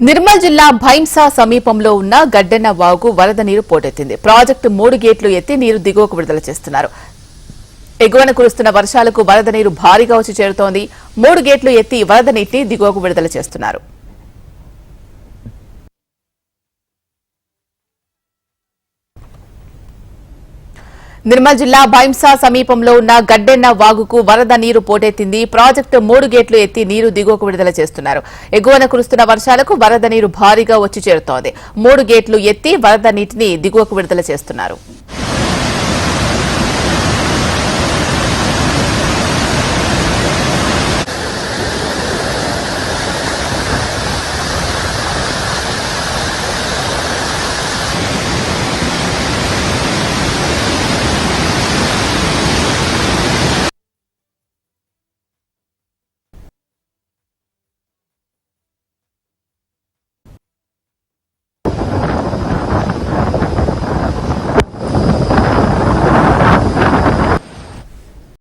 నిర్మల్ జిల్లా భైంసా సమీపంలో ఉన్న గడ్డెన్న వాగు వరద నీరు పోటెత్తింది. ప్రాజెక్టు మూడు గేట్లు ఎత్తి నీరు దిగువకు విడుదల చేస్తున్నారు. ఎగువన కురుస్తున్న వర్షాలకు వరద నీరు భారీగా వచ్చి చేరుతోంది. మూడు గేట్లు ఎత్తి వరద నీటిని దిగువకు విడుదల చేస్తున్నారు. నిర్మల్ జిల్లా భైంసా సమీపంలో ఉన్న గడ్డెన్న వాగుకు వరద నీరు పోటెత్తింది. ప్రాజెక్టు మూడు గేట్లు ఎత్తి నీరు దిగువకు విడుదల చేస్తున్నారు. ఎగువన కురుస్తున్న వర్షాలకు వరద నీరు భారీగా వచ్చి చేరుతోంది. మూడు గేట్లు ఎత్తి వరద నీటిని దిగువకు విడుదల చేస్తున్నారు.